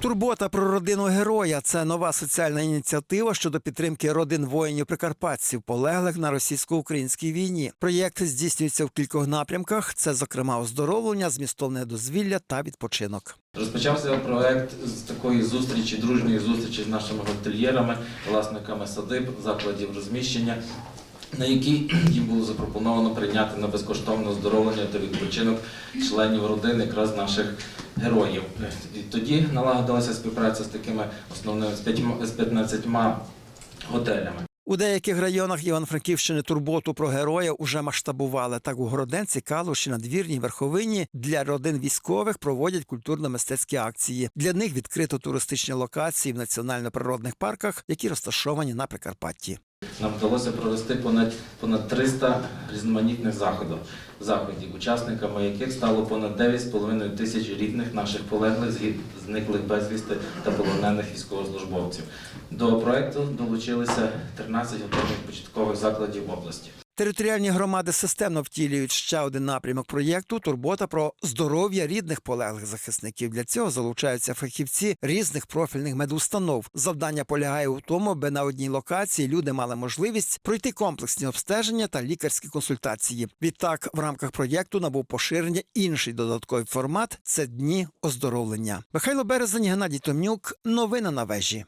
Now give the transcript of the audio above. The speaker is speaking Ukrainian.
Турбота про родину героя це нова соціальна ініціатива щодо підтримки родин воїнів прикарпатців, полеглих на російсько-українській війні. Проєкт здійснюється в кількох напрямках. Це, зокрема, оздоровлення, змістовне дозвілля та відпочинок. Розпочався проект з такої зустрічі, дружньої зустрічі з нашими готельєрами, власниками садиб, закладів розміщення, на якій їм було запропоновано прийняти на безкоштовне оздоровлення та відпочинок членів родин якраз наших героїв. І тоді налагодилася співпраця з такими основними з 15 готелями. У деяких районах Івано-Франківщини турботу про героя уже масштабували. Так у Городенці, Калуші, Надвірній, Верховині для родин військових проводять культурно-мистецькі акції. Для них відкрито туристичні локації в національно-природних парках, які розташовані на Прикарпатті. Нам вдалося провести понад понад 300 різноманітних заходів, заходів, учасниками яких стало понад 9,5 тисяч рідних наших полеглих, зниклих безвісти та полонених військовослужбовців. До проекту долучилися 13 готових початкових закладів області. Територіальні громади системно втілюють ще один напрямок проєкту турбота про здоров'я рідних полеглих захисників. Для цього залучаються фахівці різних профільних медустанов. Завдання полягає у тому, аби на одній локації люди мали можливість пройти комплексні обстеження та лікарські консультації. Відтак, в рамках проєкту набув поширення інший додатковий формат це дні оздоровлення. Михайло Березень, Геннадій Томнюк. Новини на вежі.